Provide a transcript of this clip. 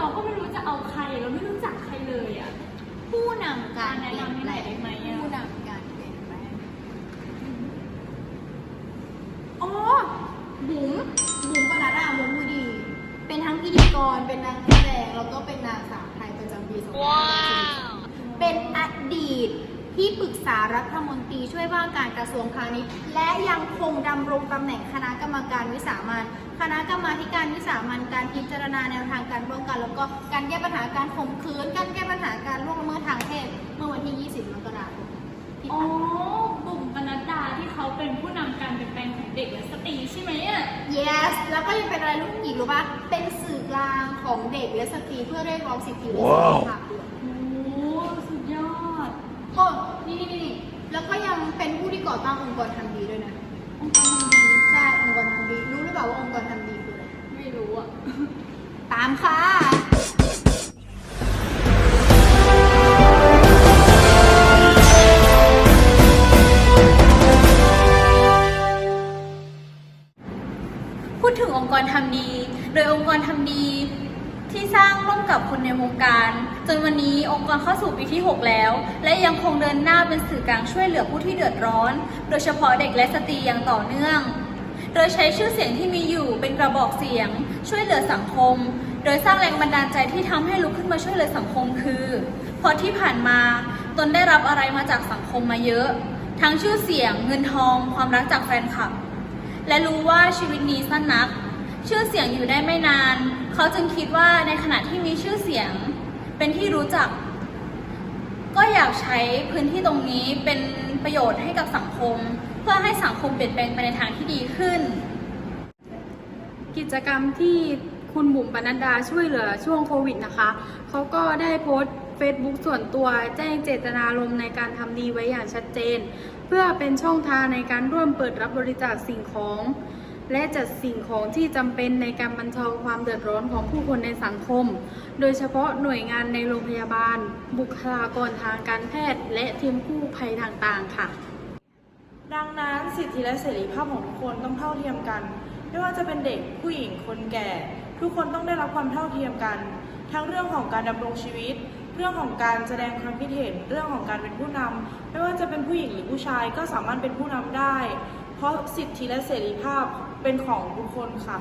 เราก็ไม่รู้จะเอาใครเราไม่รู้จักใครเลยอะ ผู้นำการแนะนำให้หน่อยได้ไหมอะผู้นำการเปลี่ยนแปลงอ๋อบุ๋มบุ๋มปนัดดาวงผู้ดี เป็นทั้งพิธีกรเป็นนางแสดงแล้วก็เป็นนางสาวไทยประจำปี2564เป็นอดีต ที่ปรึกษารัฐมนตรีช่วยว่าการกระทรวงพาณิชย์ และยังคงดำรงตำแหน่งคณะกรรมการวิสามันคณะกรรมาธิการวิสามันการพิจารณาแนวทางการป้องกัน แล้วก็การแก้ปัญหาการข่มขืน การแก้ปัญหาการล่วงละเมิดทางเพศเมื่อวันที่ 20 มกราคมที่อ๋อผ่านมาบุ๋มปนัดดาที่เขาเป็นผู้นำการเปลี่ยนแปลงของเด็กและสตรีใช่ไหมอะ yes แล้วก็ยังเป็นอะไรรู้อีกรู้ปะเป็นสื่อกลางของเด็กและสตรีเพื่อเรียกร้องสิทธิและเสรีภาพด้วยโอ้สุดยอด โอ้นี่นี่นี่แล้วก็ยังเป็นผู้ที่ก่อตั้งองค์กรทำดีด้วยนะ องค์กรทำดีใช่องค์กรทำดี รู้หรือเปล่าว่าองค์กรทำดีคืออะไร ไม่รู้อะ ตามค่ะพูดถึงองค์กรทำดี โดยองค์กรทำดี ที่สร้างร่วมกับคนในวงการ จนวันนี้องค์กรเข้าสู่ปีที่ 6 แล้ว และยังคงเดินหน้าเป็นสื่อกลางช่วยเหลือผู้ที่เดือดร้อน โดยเฉพาะเด็กและสตรีอย่างต่อเนื่อง โดยใช้ชื่อเสียงที่มีอยู่เป็นกระบอกเสียง ช่วยเหลือสังคม โดยสร้างแรงบันดาลใจที่ทำให้ลุกขึ้นมาช่วยเหลือสังคมคือ เพราะที่ผ่านมาตนได้รับอะไรมาจากสังคมมาเยอะ ทั้งชื่อเสียง เงินทอง ความรักจากแฟนคลับ และรู้ว่าชีวิตนี้สั้นนัก ชื่อเสียงอยู่ได้ไม่นาน เขาจึงคิดว่าในขณะที่มีชื่อเสียงเป็นที่รู้จัก ก็อยากใช้พื้นที่ตรงนี้เป็นประโยชน์ให้กับสังคม เพื่อให้สังคมเปลี่ยนแปลงไปในทางที่ดีขึ้น กิจกรรมที่คุณบุ๋มปนัดดาช่วยเหลือช่วงโควิดนะคะเขาก็ได้โพสต์ Facebook ส่วนตัวแจ้งเจตนารมณ์ในการทำดีไว้อย่างชัดเจน เพื่อเป็นช่องทางในการร่วมเปิดรับบริจาคสิ่งของ และจัดสิ่งของที่จำเป็นในการบรรเทาความเดือดร้อนของผู้คนในสังคม โดยเฉพาะหน่วยงานในโรงพยาบาล บุคลากรทางการแพทย์ และทีมกู้ภัยต่างๆ ค่ะ ดังนั้นสิทธิและเสรีภาพของทุกคนต้องเท่าเทียมกัน ไม่ว่าจะเป็นเด็กผู้หญิงคนแก่ ทุกคนต้องได้รับความเท่าเทียมกัน ทั้งเรื่องของการดำรงชีวิตเรื่องของการแสดงความคิดเห็นเรื่องของการเป็นผู้นำไม่ว่าจะเป็นผู้หญิงหรือผู้ชายก็สามารถเป็นผู้นำได้ เพราะสิทธิและเสรีภาพ เป็นของทุกคนค่ะ